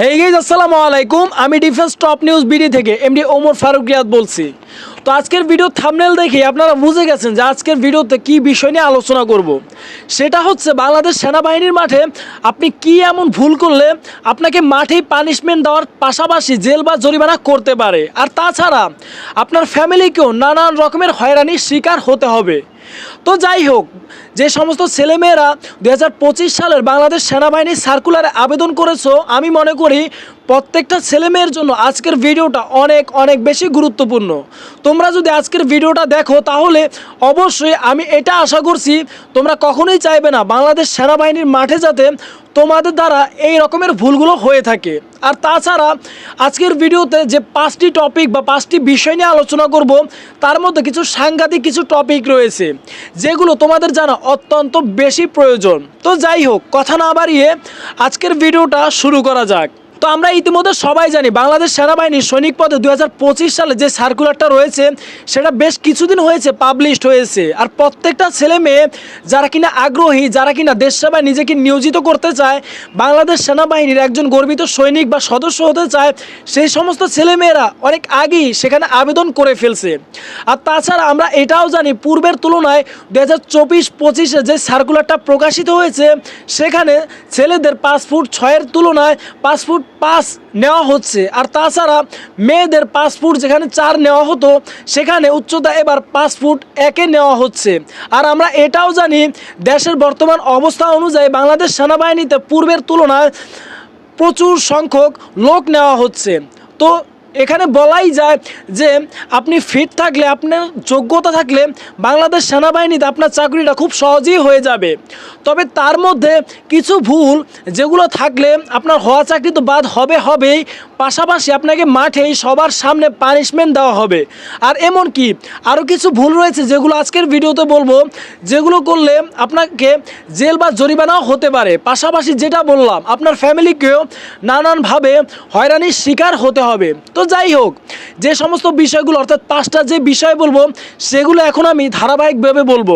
হে gauge আসসালামু আলাইকুম। আমি ডিফেন্স টপ নিউজ বিডি থেকে এমডি ওমর ফারুক রিয়াদ বলছি। তো আজকের ভিডিও থামনেল দেখে আপনারা বুঝে গেছেন যে আজকের ভিডিওতে কি বিষয় নিয়ে আলোচনা করব। সেটা হচ্ছে বাংলাদেশ সেনাবাহিনীর মাঠে আপনি কি এমন ভুল করলে আপনাকে মাঠেই পানিশমেন্ট দেওয়ার পাশাপাশি জেল বা জরিমানা করতে পারে? আর তাছাড়া আপনার ফ্যামিলিকেও নানান রকমের হয়রানির শিকার হতে হবে। তো যাই হোক, যে সমস্ত ছেলেমেয়েরা দু হাজার পঁচিশ সালের বাংলাদেশ সেনাবাহিনীর সার্কুলারে আবেদন করেছ, আমি মনে করি প্রত্যেকটা ছেলেমেয়ের জন্য আজকের ভিডিওটা অনেক অনেক বেশি গুরুত্বপূর্ণ। তোমরা যদি আজকের ভিডিওটা দেখো, তাহলে অবশ্যই আমি এটা আশা করছি, তোমরা কখনোই চাইবে না বাংলাদেশ সেনাবাহিনীর মাঠে যাতে তোমাদের দ্বারা এই রকমের ভুলগুলো হয়ে থাকে। আর তাছাড়া আজকের ভিডিওতে যে পাঁচটি টপিক বা পাঁচটি বিষয় নিয়ে আলোচনা করব, তার মধ্যে কিছু সাংঘাতিক কিছু টপিক রয়েছে, যেগুলো তোমাদের জানা অত্যন্ত বেশি প্রয়োজন। তো যাই হোক, কথা না বাড়িয়ে আজকের ভিডিওটা শুরু করা যাক। তো আমরা ইতিমধ্যে সবাই জানি বাংলাদেশ সেনাবাহিনীর সৈনিক পদে দু হাজার পঁচিশ সালে যে সার্কুলারটা রয়েছে, সেটা বেশ কিছুদিন হয়েছে পাবলিশড হয়েছে। আর প্রত্যেকটা ছেলে মেয়ে যারা কিনা আগ্রহী, যারা কিনা দেশ সেবায় নিজেকে নিয়োজিত করতে চায়, বাংলাদেশ সেনাবাহিনীর একজন গর্বিত সৈনিক বা সদস্য হতে চায়, সেই সমস্ত ছেলেমেয়েরা অনেক আগেই সেখানে আবেদন করে ফেলছে। আর তাছাড়া আমরা এটাও জানি পূর্বের তুলনায় দু হাজার চব্বিশ পঁচিশে যে সার্কুলারটা প্রকাশিত হয়েছে, সেখানে ছেলেদের পাঁচ ফুট ছয়ের তুলনায় পাঁচ ফুট পাঁচ নেওয়া হচ্ছে। আর তাছাড়া মেয়েদের পাঁচ ফুট যেখানে চার নেওয়া হতো, সেখানে উচ্চতা এবার পাঁচ ফুট একে নেওয়া হচ্ছে। আর আমরা এটাও জানি, দেশের বর্তমান অবস্থা অনুযায়ী বাংলাদেশ সেনাবাহিনীতে পূর্বের তুলনায় প্রচুর সংখ্যক লোক নেওয়া হচ্ছে। তো এখানে বলাই যায় যে আপনি ফিট থাকলে, আপনার যোগ্যতা থাকলে বাংলাদেশ সেনাবাহিনীতে আপনার চাকরিটা খুব সহজেই হয়ে যাবে। তবে তার মধ্যে কিছু ভুল যেগুলো থাকলে আপনার হওয়া চাকরি তো বাদ হবে হবেই, পাশাপাশি আপনাকে মাঠেই সবার সামনে পানিশমেন্ট দেওয়া হবে। আর এমন কি আরও কিছু ভুল রয়েছে যেগুলো আজকের ভিডিওতে বলব, যেগুলো করলে আপনাকে জেল বা জরিমানাও হতে পারে। পাশাপাশি যেটা বললাম, আপনার ফ্যামিলিকেও নানানভাবে হয়রানির শিকার হতে হবে। তো যাই হোক, যে সমস্ত বিষয়গুলো, অর্থাৎ পাঁচটা যে বিষয় বলব, সেগুলো এখন আমি ধারাবাহিকভাবে বলব।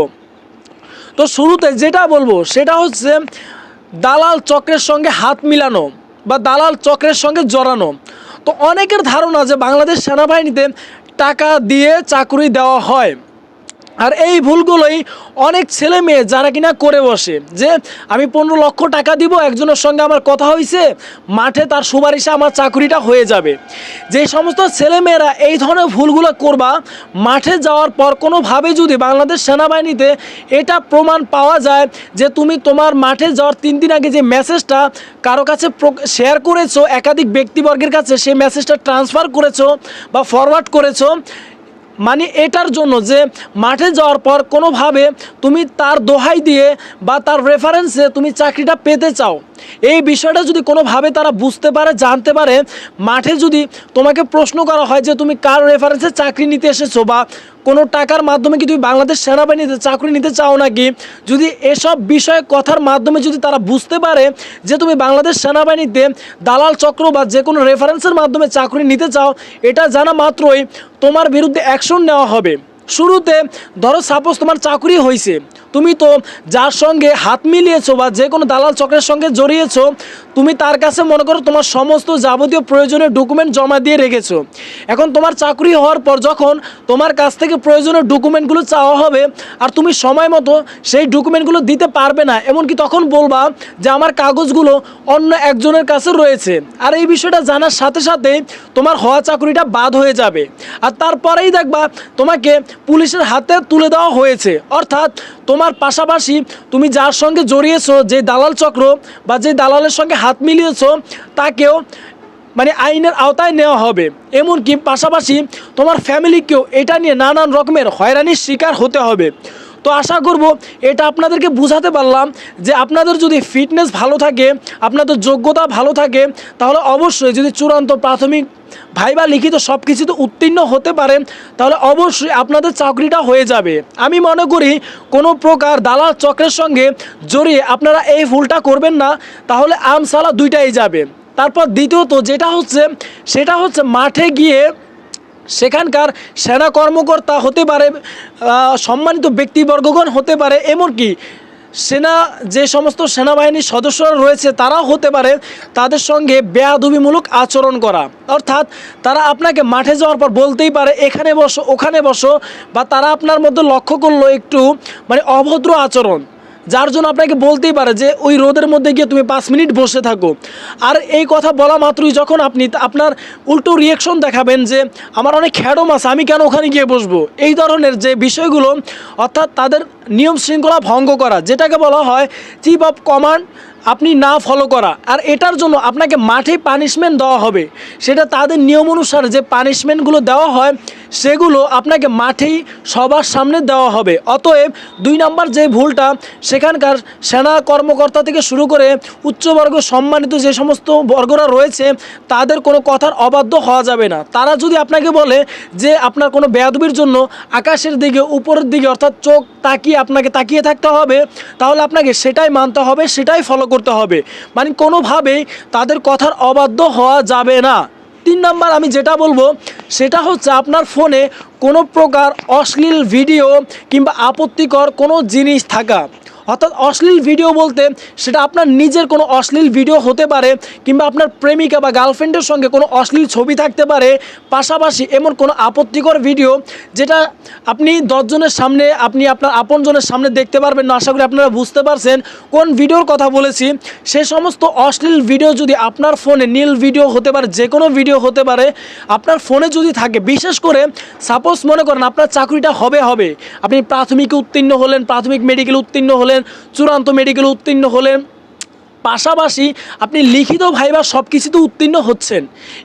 তো শুরুতে যেটা বলব, সেটা হচ্ছে দালাল চক্রের সঙ্গে হাত মিলানো বা দালাল চক্রের সঙ্গে জড়ানো। তো অনেকের ধারণা যে বাংলাদেশ সেনাবাহিনীতে টাকা দিয়ে চাকরি দেওয়া হয়। আর এই ভুলগুলোই অনেক ছেলে মেয়ে যারা কিনা করে বসে যে আমি পনেরো লক্ষ টাকা দিব, একজনের সঙ্গে আমার কথা হয়েছে মাঠে তার সুপারিশে আমার চাকরিটা হয়ে যাবে। যে সমস্ত ছেলেমেয়েরা এই ধরনের ভুলগুলো করবা, মাঠে যাওয়ার পর কোনোভাবে যদি বাংলাদেশ সেনাবাহিনীতে এটা প্রমাণ পাওয়া যায় যে তুমি তোমার মাঠে যাওয়ার তিন দিন আগে যে মেসেজটা কারও কাছে শেয়ার করেছ, একাধিক ব্যক্তিবর্গের কাছে সেই মেসেজটা ট্রান্সফার করেছ বা ফরওয়ার্ড করেছ মানে এটার জন্য যে মাঠে যাওয়ার পর কোনোভাবে তুমি তার দোহাই দিয়ে বা তার রেফারেন্সে তুমি চাকরিটা পেতে চাও। এই বিষয়টা যদি কোনোভাবে তারা বুঝতে পারে, জানতে পারে, মাঠে যদি তোমাকে প্রশ্ন করা হয় যে তুমি কার রেফারেন্সে চাকরি নিতে এসেছ বা কোনো টাকার মাধ্যমে কি তুমি বাংলাদেশ সেনাবাহিনীতে চাকরি নিতে চাও নাকি, যদি এসব বিষয়ে কথার মাধ্যমে যদি তারা বুঝতে পারে যে তুমি বাংলাদেশ সেনাবাহিনীতে দালাল চক্র বা যে কোনো রেফারেন্সের মাধ্যমে চাকরি নিতে চাও, এটা জানা মাত্রই তোমার বিরুদ্ধে অ্যাকশন নেওয়া হবে। শুরুতে, ধরো সাপোজ তোমার চাকরি হয়েছে তুমি তো যার সঙ্গে হাত মিলিয়েছো বা যে কোনো দালাল চক্রের সঙ্গে জড়িয়েছো, তুমি তার কাছে মনে করো তোমার সমস্ত যাবতীয় প্রয়োজনীয় ডকুমেন্ট জমা দিয়ে রেখেছো। এখন তোমার চাকরি হওয়ার পর যখন তোমার কাছ থেকে প্রয়োজনীয় ডকুমেন্টগুলো চাওয়া হবে, আর তুমি সময় মতো সেই ডকুমেন্টগুলো দিতে পারবে না, এমনকি তখন বলবা যে আমার কাগজগুলো অন্য একজনের কাছে রয়েছে। আর এই বিষয়টা জানার সাথে সাথে তোমার হওয়া চাকরিটা বাদ হয়ে যাবে। আর তারপরেই দেখবা তোমাকে পুলিশের হাতে তুলে দেওয়া হয়েছে। অর্থাৎ তোমার পাশাপাশি তুমি যার সঙ্গে জড়িয়েছো, যে দালাল চক্র বা যে দালালের সঙ্গে হাত মিলিয়েছ, তাকেও মানে আইনের আওতায় নেওয়া হবে। এমনকি পাশাপাশি তোমার ফ্যামিলিকেও এটা নিয়ে নানান রকমের হয়রানির শিকার হতে হবে। তো আশা করব এটা আপনাদেরকে বুঝাতে পারলাম যে আপনাদের যদি ফিটনেস ভালো থাকে, আপনাদের যোগ্যতা ভালো থাকে, তাহলে অবশ্যই যদি চূড়ান্ত প্রাথমিক ভাইবা লিখিত সব কিছুতে উত্তীর্ণ হতে পারেন তাহলে অবশ্যই আপনাদের চাকরিটা হয়ে যাবে। আমি মনে করি কোনো প্রকার দালাল চক্রের সঙ্গে জড়িয়ে আপনারা এই ভুলটা করবেন না, তাহলে আমসালা দুইটাই যাবে। তারপর দ্বিতীয়ত যেটা হচ্ছে, সেটা হচ্ছে মাঠে গিয়ে সেখানকার সেনা কর্মকর্তা হতে পারে সম্মানিত ব্যক্তিবর্গগণ হতে পারে, এমনকি সেনা, যে সমস্ত সেনাবাহিনীর সদস্যরা রয়েছে, তারাও হতে পারে তাদের সঙ্গে বেয়াদবিমূলক আচরণ করা। অর্থাৎ তারা আপনাকে মাঠে যাওয়ার পর বলতেই পারে, এখানে বসো, ওখানে বসো, বা তারা আপনার মধ্যে লক্ষ্য করল একটু মানে অভদ্র আচরণ। যার জন্য আপনাকে বলতেই পারে যে ওই রোদের মধ্যে গিয়ে তুমি পাঁচ মিনিট বসে থাকো। আর এই কথা বলা মাত্রই যখন আপনি আপনার উল্টো রিয়েকশন দেখাবেন যে আমার অনেক খ্যাডম আছে, আমি কেন ওখানে গিয়ে বসবো? এই ধরনের যে বিষয়গুলো, অর্থাৎ তাদের নিয়ম শৃঙ্খলা ভঙ্গ করা, যেটাকে বলা হয় চিফ অফ কমান্ড আপনি না ফলো করা। আর এটার জন্য আপনাকে মাঠে পানিশমেন্ট দেওয়া হবে। সেটা তাদের নিয়ম অনুসারে যে পানিশমেন্টগুলো দেওয়া হয়, সেগুলো আপনাকে মাঠেই সবার সামনে দেওয়া হবে। অতএব দুই নাম্বার যে ভুলটা, সেখানকার সেনা কর্মকর্তা থেকে শুরু করে উচ্চবর্গ সম্মানিত যে সমস্ত বর্গরা রয়েছে, তাদের কোনো কথার অবাধ্য হওয়া যাবে না। তারা যদি আপনাকে বলে যে আপনার কোনো বেয়াদবির জন্য আকাশের দিকে, উপরের দিকে অর্থাৎ চোখ তাকিয়ে আপনাকে তাকিয়ে থাকতে হবে, তাহলে আপনাকে সেটাই মানতে হবে, সেটাই ফলো করতে হবে। মানে কোনোভাবেই তাদের কথার অবাধ্য হওয়া যাবে না। তিন নাম্বার আমি যেটা বলব, সেটা হচ্ছে আপনার ফোনে কোনো প্রকার অশ্লীল ভিডিও কিংবা আপত্তিকর কোনো জিনিস থাকা। অর্থাৎ অশ্লীল ভিডিও বলতে সেটা আপনার নিজের কোনো অশ্লীল ভিডিও হতে পারে, কিংবা আপনার প্রেমিকা বা গার্লফ্রেন্ডের সঙ্গে কোনো অশ্লীল ছবি থাকতে পারে, পাশাপাশি এমন কোনো আপত্তিকর ভিডিও যেটা আপনি দশজনের সামনে, আপনি আপনার আপনজনের সামনে দেখতে পারবেন না। আশা করি আপনারা বুঝতে পারছেন কোন ভিডিওর কথা বলেছি। সে সমস্ত অশ্লীল ভিডিও যদি আপনার ফোনে নীল ভিডিও হতে পারে যে কোনো ভিডিও হতে পারে, আপনার ফোনে যদি থাকে, বিশেষ করে সাপোজ মনে করেন আপনার চাকরিটা হবে হবে। আপনি প্রাথমিকে উত্তীর্ণ হলেন, প্রাথমিক মেডিকেল উত্তীর্ণ হলেন চূড়ান্ত মেডিকেল উত্তীর্ণ হলেন পাশাপাশি আপনি লিখিত ভাইবা সব কিছুতে উত্তীর্ণ হচ্ছেন।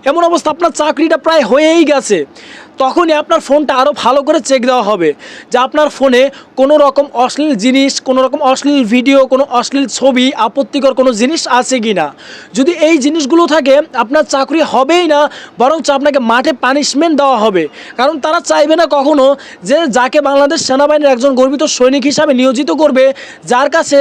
এমন অবস্থা, আপনার চাকরিটা প্রায় হয়েই গেছে। তখনই আপনার ফোনটা আরও ভালো করে চেক দেওয়া হবে যে আপনার ফোনে কোনো রকম অশ্লীল জিনিস, কোনো রকম অশ্লীল ভিডিও কোনো অশ্লীল ছবি, আপত্তিকর কোনো জিনিস আছে কি না যদি এই জিনিসগুলো থাকে, আপনার চাকরি হবেই না, বরঞ্চ আপনাকে মাঠে পানিশমেন্ট দেওয়া হবে। কারণ তারা চাইবে না কখনো যে যাকে বাংলাদেশ সেনাবাহিনীর একজন গর্বিত সৈনিক হিসাবে নিয়োজিত করবে, যার কাছে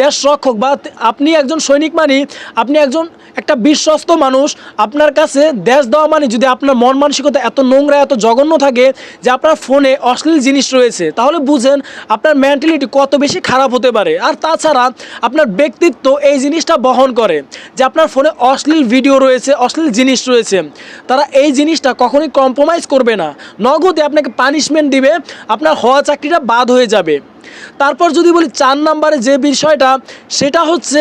দেশ রক্ষক বা আপনি একজন সৈনিক মানে আপনি একজন একটা বিশ্বস্ত মানুষ আপনার কাছে দেশ দেওয়া মানে যদি আপনার মন মানসিকতা এত নোংরা, এত জঘন্য থাকে যে আপনার ফোনে অশ্লীল জিনিস রয়েছে, তাহলে বুঝেন আপনার মেন্টালিটি কত বেশি খারাপ হতে পারে। আর তাছাড়া আপনার ব্যক্তিত্ব এই জিনিসটা বহন করে যে আপনার ফোনে অশ্লীল ভিডিও রয়েছে, অশ্লীল জিনিস রয়েছে। তারা এই জিনিসটা কখনোই কম্প্রোমাইজ করবে না। নগদে আপনাকে পানিশমেন্ট দিবে, আপনার হওয়া চাকরিটা বাদ হয়ে যাবে। তারপর যদি বলি চার নাম্বারে যে বিষয়টা, সেটা হচ্ছে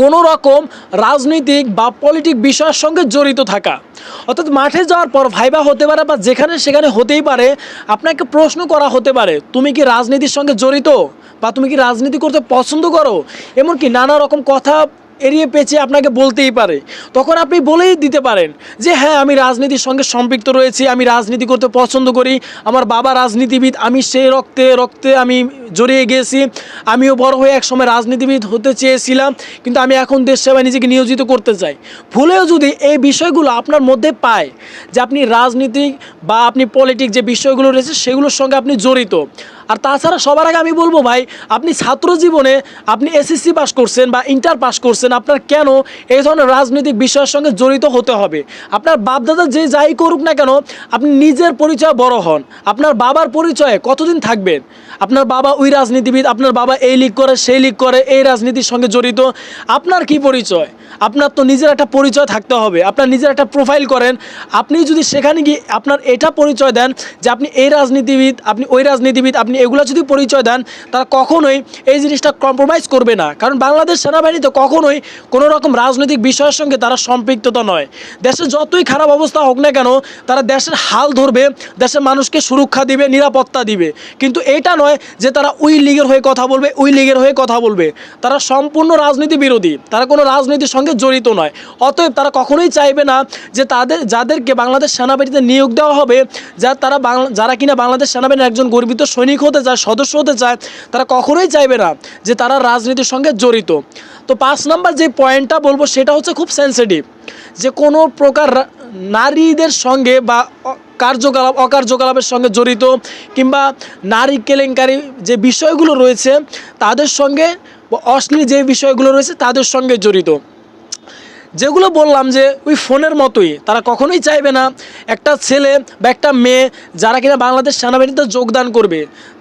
কোনো রকম রাজনৈতিক বা পলিটিক বিষয়ের সঙ্গে জড়িত থাকা। অর্থাৎ মাঠে যাওয়ার পর ভাইবা হতে পারে বা যেখানে সেখানে হতেই পারে, আপনাকে প্রশ্ন করা হতে পারে, তুমি কি রাজনীতির সঙ্গে জড়িত? বা তুমি কি রাজনীতি করতে পছন্দ করো? এমনকি নানা রকম কথা এড়িয়ে পেঁচে আপনাকে বলতেই পারে। তখন আপনি বলেই দিতে পারেন যে হ্যাঁ আমি রাজনীতির সঙ্গে সম্পৃক্ত রয়েছি, আমি রাজনীতি করতে পছন্দ করি, আমার বাবা রাজনীতিবিদ, আমি সেই রক্তে রক্তে আমি জড়িয়ে গিয়েছি, আমিও বড় হয়ে একসময় রাজনীতিবিদ হতে চেয়েছিলাম, কিন্তু আমি এখন দেশ সেবায় নিজেকে নিয়োজিত করতে চাই। ভুলেও যদি এই বিষয়গুলো আপনার মধ্যে পায় যে, আপনি রাজনীতিক বা আপনি পলিটিক যে বিষয়গুলো রয়েছে, সেগুলোর সঙ্গে আপনি জড়িত আর তাছাড়া সবার আগে আমি বলব ভাই, আপনি ছাত্র জীবনে আপনি এসএসসি পাস করছেন বা ইন্টার পাস করছেন, আপনার কেন এই ধরনের রাজনৈতিক বিষয়ের সঙ্গে জড়িত হতে হবে? আপনার বাপদাদা যে যাই করুক না কেন, আপনি নিজের পরিচয় বড় হন। আপনার বাবার পরিচয়ে কতদিন থাকবেন? আপনার বাবা ওই রাজনীতিবিদ, আপনার বাবা এই লিগ করে, সেই লিগ করে, এই রাজনীতির সঙ্গে জড়িত। আপনার কি পরিচয়? আপনার তো নিজের একটা পরিচয় থাকতে হবে। আপনার নিজের একটা প্রোফাইল করেন। আপনি যদি সেখানে গিয়ে আপনার এটা পরিচয় দেন যে আপনি এই রাজনীতিবিদ, আপনি ওই রাজনীতিবিদ, আপনি এগুলো যদি পরিচয় দেন, তারা কখনোই এই জিনিসটা কম্প্রোমাইজ করবে না। কারণ বাংলাদেশ সেনাবাহিনী তো কখনোই কোনো রকম রাজনৈতিক বিষয়ের সঙ্গে তারা সম্পৃক্ততা নয়। দেশের যতই খারাপ অবস্থা হোক না কেন, তারা দেশের হাল ধরবে, দেশের মানুষকে সুরক্ষা দিবে, নিরাপত্তা দিবে। কিন্তু এটা নয় যে তারা ওই লীগের হয়ে কথা বলবে, ওই লীগের হয়ে কথা বলবে। তারা সম্পূর্ণ রাজনীতি বিরোধী, তারা কোনো রাজনীতির সঙ্গে জড়িত নয়। অতএব তারা কখনোই চাইবে না যে তাদের, যাদেরকে বাংলাদেশ সেনাবাহিনীতে নিয়োগ দেওয়া হবে, যা তারা যারা কিনা বাংলাদেশ সেনাবাহিনীর একজন গর্বিত সৈনিক হতে চায়, সদস্য হতে চায়, তারা কখনোই চাইবে না যে তারা রাজনীতির সঙ্গে জড়িত। তো পাঁচ নাম্বার যে পয়েন্টটা বলব, সেটা হচ্ছে খুব সেন্সিটিভ যে কোনো প্রকার নারীদের সঙ্গে বা কার্যকলাপ, অকার্যকলাপের সঙ্গে জড়িত কিংবা নারী কেলেঙ্কারি যে বিষয়গুলো রয়েছে, তাদের সঙ্গে অশ্লীল যে বিষয়গুলো রয়েছে, তাদের সঙ্গে জড়িত। যেগুলো বললাম যে ওই ফোনের মতোই, তারা কখনোই চাইবে না একটা ছেলে বা একটা মেয়ে যারা কিনা বাংলাদেশ সেনাবাহিনীতে যোগদান করবে।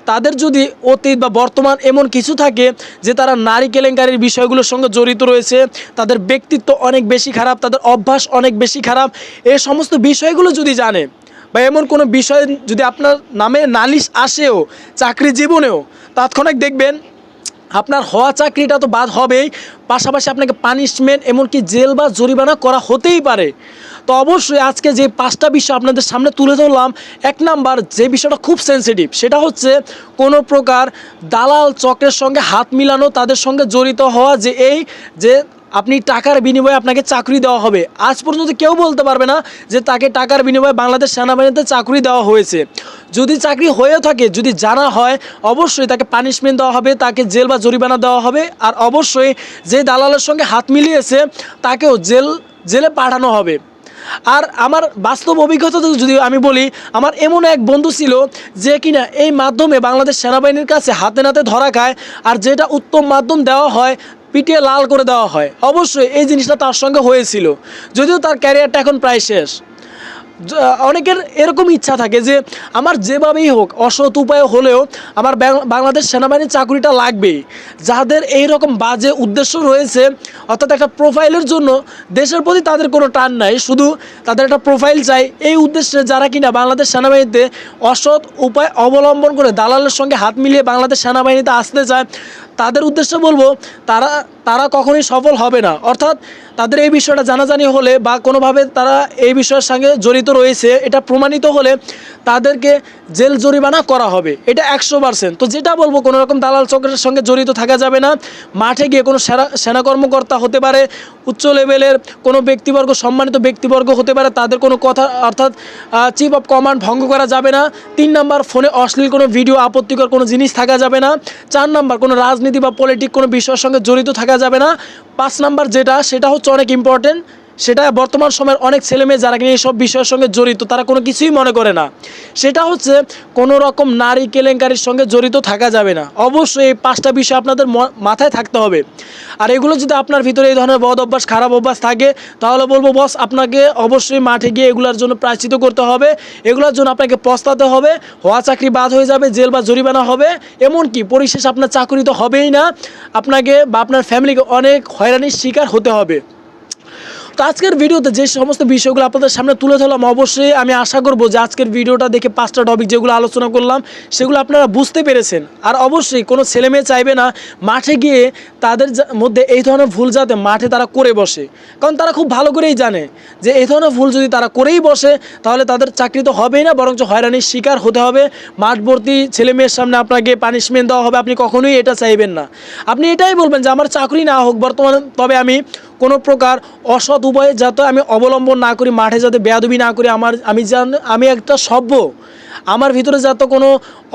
তাদের যদি অতীত বা বর্তমান এমন কিছু থাকে যে তারা নারী কেলেঙ্কারির বিষয়গুলোর সঙ্গে জড়িত রয়েছে, তাদের ব্যক্তিত্ব অনেক বেশি খারাপ, তাদের অভ্যাস অনেক বেশি খারাপ এই সমস্ত বিষয়গুলো যদি জানে বা এমন কোনো বিষয় যদি আপনার নামে নালিশ আসেও চাকরি জীবনেও তাৎক্ষণিক দেখবেন আপনার হওয়া চাকরিটা তো বাদ হবেই, পাশাপাশি আপনাকে পানিশমেন্ট এমনকি জেল বা জরিমানা করা হতেই পারে। তো অবশ্যই আজকে যে পাঁচটা বিষয় আপনাদের সামনে তুলে ধরলাম, এক নাম্বার যে বিষয়টা খুব সেন্সিটিভ সেটা হচ্ছে কোনো প্রকার দালাল চক্রের সঙ্গে হাত মিলানো, তাদের সঙ্গে জড়িত হওয়া যে এই যে আপনি টাকার বিনিময়ে আপনাকে চাকরি দেওয়া হবে। আজ পর্যন্ত কেউ বলতে পারবে না যে তাকে টাকার বিনিময়ে বাংলাদেশ সেনাবাহিনীতে চাকরি দেওয়া হয়েছে। যদি চাকরি হয়ে থাকে, যদি জানা হয়, অবশ্যই তাকে পানিশমেন্ট দেওয়া হবে, তাকে জেল বা জরিমানা দেওয়া হবে। আর অবশ্যই যে দালালের সঙ্গে হাত মিলিয়েছে, তাকেও জেল, জেলে পাঠানো হবে। আর আমার বাস্তব অভিজ্ঞতা যদি আমি বলি, আমার এমন এক বন্ধু ছিল যে কিনা এই মাধ্যমে বাংলাদেশ সেনাবাহিনীর কাছে হাতে নাতে ধরা খায়, আর যেটা উত্তম মাধ্যম দেওয়া হয় পিটিয়ে লাল করে দেওয়া হয়। অবশ্যই এই জিনিসটা তার সঙ্গে হয়েছিল। যদিও তার ক্যারিয়ারটা এখন প্রায় শেষ। অনেকের এরকম ইচ্ছা থাকে যে, আমার যেভাবেই হোক, অসৎ উপায় হলেও আমার বাংলাদেশ সেনাবাহিনীর চাকরিটা লাগবেই। যাদের এই রকম বাজে উদ্দেশ্য রয়েছে, অর্থাৎ একটা প্রোফাইলের জন্য দেশের প্রতি তাদের কোনো টান নাই, শুধু তাদের একটা প্রোফাইল চাই। এই উদ্দেশ্যে যারা কিনা বাংলাদেশ সেনাবাহিনীতে অসৎ উপায় অবলম্বন করে দালালের সঙ্গে হাত মিলিয়ে বাংলাদেশ সেনাবাহিনীতে আসতে চায় তাদের উদ্দেশ্যে বলব, তারা তারা কখনোই সফল হবে না। অর্থাৎ তাদের এই বিষয়টা জানাজানি হলে বা কোনোভাবে তারা এই বিষয়ের সঙ্গে জড়িত রয়েছে, এটা প্রমাণিত হলে তাদেরকে জেল জরিমানা করা হবে। এটা একশো পার্সেন্ট তো যেটা বলব কোনো রকম দালাল চক্রের সঙ্গে জড়িত থাকা যাবে না। মাঠে গিয়ে কোনো সেনা সেনা কর্মকর্তা হতে পারে, উচ্চ লেভেলের কোনো ব্যক্তিবর্গ, সম্মানিত ব্যক্তিবর্গ হতে পারে, তাদের কোনো কথা, অর্থাৎ চিফ অফ কমান্ড ভঙ্গ করা যাবে না। তিন নাম্বার, ফোনে অশ্লীল কোনো ভিডিও, আপত্তিকর কোনো জিনিস থাকা যাবে না। চার নাম্বার, কোনো রাজনীতি বা পলিটিক কোনো বিষয়ের সঙ্গে জড়িত থাকা যাবে না। পাঁচ নাম্বার যেটা, সেটা হচ্ছে অনেক ইম্পর্টেন্ট সেটা বর্তমান সময়ের অনেক ছেলেমেয়ে যারা কিনা এইসব বিষয়ের সঙ্গে জড়িত, তারা কোনো কিছুই মনে করে না। সেটা হচ্ছে কোনো রকম নারী কেলেঙ্কারির সঙ্গে জড়িত থাকা যাবে না। অবশ্যই এই পাঁচটা বিষয় আপনাদের মাথায় থাকতে হবে। আর এগুলো যদি আপনার ভিতরে এই ধরনের বদ অভ্যাস, খারাপ অভ্যাস থাকে, তাহলে বলব, বস, আপনাকে অবশ্যই মাঠে গিয়ে এগুলোর জন্য প্রায়শ্চিত করতে হবে। এগুলোর জন্য আপনাকে পস্তাতে হবে। হওয়া চাকরি বাদ হয়ে যাবে, জেল বা জরিমানা হবে। এমনকি পরিশেষ আপনার চাকরি তো হবেই না। আপনাকে বা আপনার ফ্যামিলিকে অনেক হয়রানির শিকার হতে হবে। তো আজকের ভিডিওতে যে সমস্ত বিষয়গুলো আপনাদের সামনে তুলে ধরলাম, অবশ্যই আমি আশা করব যে আজকের ভিডিওটা দেখে পাঁচটা টপিক যেগুলো আলোচনা করলাম, সেগুলো আপনারা বুঝতে পেরেছেন। আর অবশ্যই কোনো ছেলে মেয়ে চাইবে না মাঠে গিয়ে তাদের মধ্যে এই ধরনের ভুল যাতে মাঠে তারা করে বসে। কারণ তারা খুব ভালো করেই জানে যে এই ধরনের ভুল যদি তারা করেই বসে, তাহলে তাদের চাকরি তো হবেই না, বরঞ্চ হয়রানির শিকার হতে হবে। মাঠবর্তী ভর্তি ছেলে মেয়ের সামনে আপনাকে পানিশমেন্ট দেওয়া হবে, আপনি কখনোই এটা চাইবেন না। আপনি এটাই বলবেন যে, আমার চাকরি না হোক, বর্তমানে তবে আমি কোনো প্রকার অসৎ উপায়ে যাতে আমি অবলম্বন না করি, মাঠে যাতে বেয়াদবি না করি, আমার আমি জান আমি একটা সভ্য। আমার ভিতরে যাতে কোনো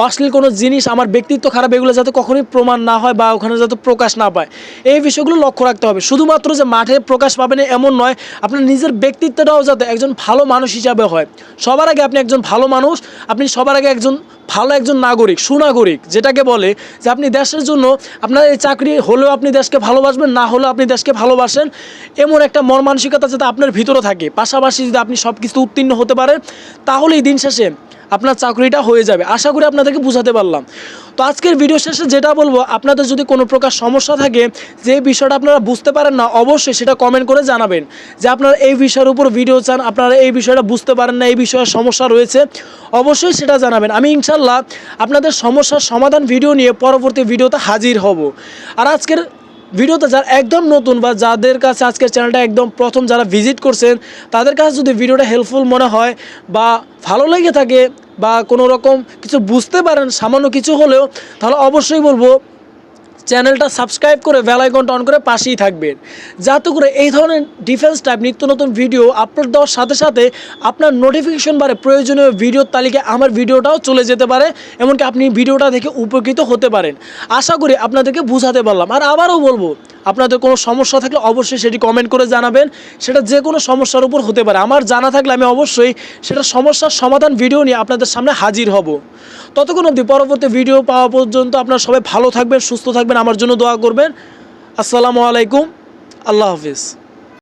অশ্লীল কোনো জিনিস, আমার ব্যক্তিত্ব খারাপ, এগুলো যাতে কখনোই প্রমাণ না হয় বা ওখানে যাতে প্রকাশ না পায়। এই বিষয়গুলো লক্ষ্য রাখতে হবে। শুধুমাত্র যে মাঠে প্রকাশ পাবেন এমন নয়, আপনার নিজের ব্যক্তিত্বটাও যাতে একজন ভালো মানুষ হিসাবে হয়। সবার আগে আপনি একজন ভালো মানুষ, আপনি সবার আগে একজন ভালো একজন নাগরিক, সুনাগরিক, যেটাকে বলে যে আপনি দেশের জন্য আপনার এই চাকরি হলেও আপনি দেশকে ভালোবাসবেন, না হলেও আপনি দেশকে ভালোবাসেন। এমন একটা মন মানসিকতা যাতে আপনার ভিতরে থাকে। পাশাপাশি যদি আপনি সব কিছু উত্তীর্ণ হতে পারেন, তাহলেই দিন শেষে আপনার চাকরিটা হয়ে যাবে। আশা করি আপনাদেরকে বুঝাতে পারলাম। তো আজকের ভিডিও শেষে যেটা বলব, আপনাদের যদি কোনো প্রকার সমস্যা থাকে, যে বিষয়টা আপনারা বুঝতে পারেন না, অবশ্যই সেটা কমেন্ট করে জানাবেন। যে আপনারা এই বিষয়ের উপর ভিডিও চান, আপনারা এই বিষয়টা বুঝতে পারেন না, এই বিষয়ে সমস্যা রয়েছে, অবশ্যই সেটা জানাবেন। আমি ইনশাল্লাহ আপনাদের সমস্যার সমাধান ভিডিও নিয়ে পরবর্তী ভিডিওতে হাজির হব। আর আজকের ভিডিওতে যারা একদম নতুন বা যাদের কাছে আজকের চ্যানেলটা একদম প্রথম যারা ভিজিট করছেন, তাদের কাছে যদি ভিডিওটা হেল্পফুল মনে হয় বা ভালো লেগে থাকে বা কোনো রকম কিছু বুঝতে পারেন, সামান্য কিছু হলেও, তাহলে অবশ্যই বলব চ্যানেলটা সাবস্ক্রাইব করে আইকনটা অন করে পাশেই থাকবেন। যাতে করে এই ধরনের ডিফেন্স টাইপ নিত্য নতুন ভিডিও আপলোড দেওয়ার সাথে সাথে আপনার নোটিফিকেশন বারে প্রয়োজনীয় ভিডিওর তালিকায় আমার ভিডিওটাও চলে যেতে পারে, এমনকি আপনি ভিডিওটা দেখে উপকৃত হতে পারেন। আশা করি আপনাদেরকে বুঝাতে পারলাম। আর আবারও বলব আপনাদের কোনো সমস্যা থাকলে অবশ্যই সেটি কমেন্ট করে জানাবেন। সেটা যে কোনো সমস্যার উপর হতে পারে। আমার জানা থাকলে আমি অবশ্যই সেটা সমস্যার সমাধান ভিডিও নিয়ে আপনাদের সামনে হাজির হব। ততক্ষণ অবধি পরবর্তী ভিডিও পাওয়া পর্যন্ত আপনারা সবাই ভালো থাকবেন, সুস্থ থাকবেন। আমার জন্য দোয়া করবেন। আসসালামু আলাইকুম। আল্লাহ হাফিজ।